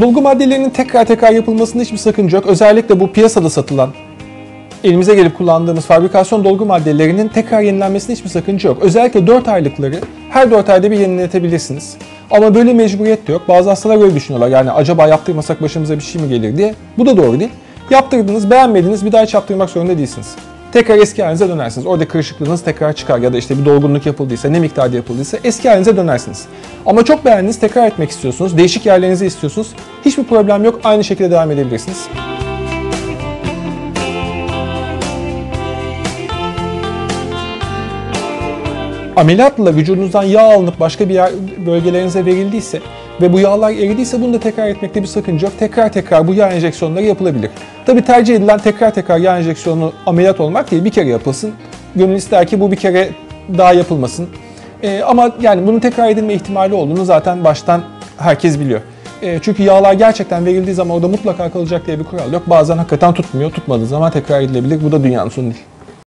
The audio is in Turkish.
Dolgu maddelerinin tekrar tekrar yapılmasında hiçbir sakınca yok. Özellikle bu piyasada satılan, elimize gelip kullandığımız fabrikasyon dolgu maddelerinin tekrar yenilenmesinde hiçbir sakınca yok. Özellikle 4 aylıkları her 4 ayda bir yeniletebilirsiniz. Ama böyle mecburiyet de yok. Bazı hastalar öyle düşünüyorlar. Yani acaba yaptırmasak başımıza bir şey mi gelir diye. Bu da doğru değil. Yaptırdınız, beğenmediniz, bir daha hiç yaptırmak zorunda değilsiniz. Tekrar eski halinize dönersiniz. Orada kırışıklığınız tekrar çıkar ya da işte bir dolgunluk yapıldıysa, ne miktarda yapıldıysa eski halinize dönersiniz. Ama çok beğendiniz, tekrar etmek istiyorsunuz, değişik yerlerinizi istiyorsunuz. Hiçbir problem yok, aynı şekilde devam edebilirsiniz. Ameliyatla vücudunuzdan yağ alınıp başka bir yer, bölgelerinize verildiyse ve bu yağlar eridiyse bunu da tekrar etmekte bir sakınca yok. Tekrar tekrar bu yağ enjeksiyonları yapılabilir. Tabi tercih edilen tekrar tekrar yağ enjeksiyonu ameliyat olmak değil bir kere yapılsın. Gönül ister ki bu bir kere daha yapılmasın. Ee, ama yani bunun tekrar edilme ihtimali olduğunu zaten baştan herkes biliyor. Ee, çünkü yağlar gerçekten verildiği zaman orada mutlaka kalacak diye bir kural yok. Bazen hakikaten tutmuyor. Tutmadığı zaman tekrar edilebilir. Bu da dünyanın sonu değil.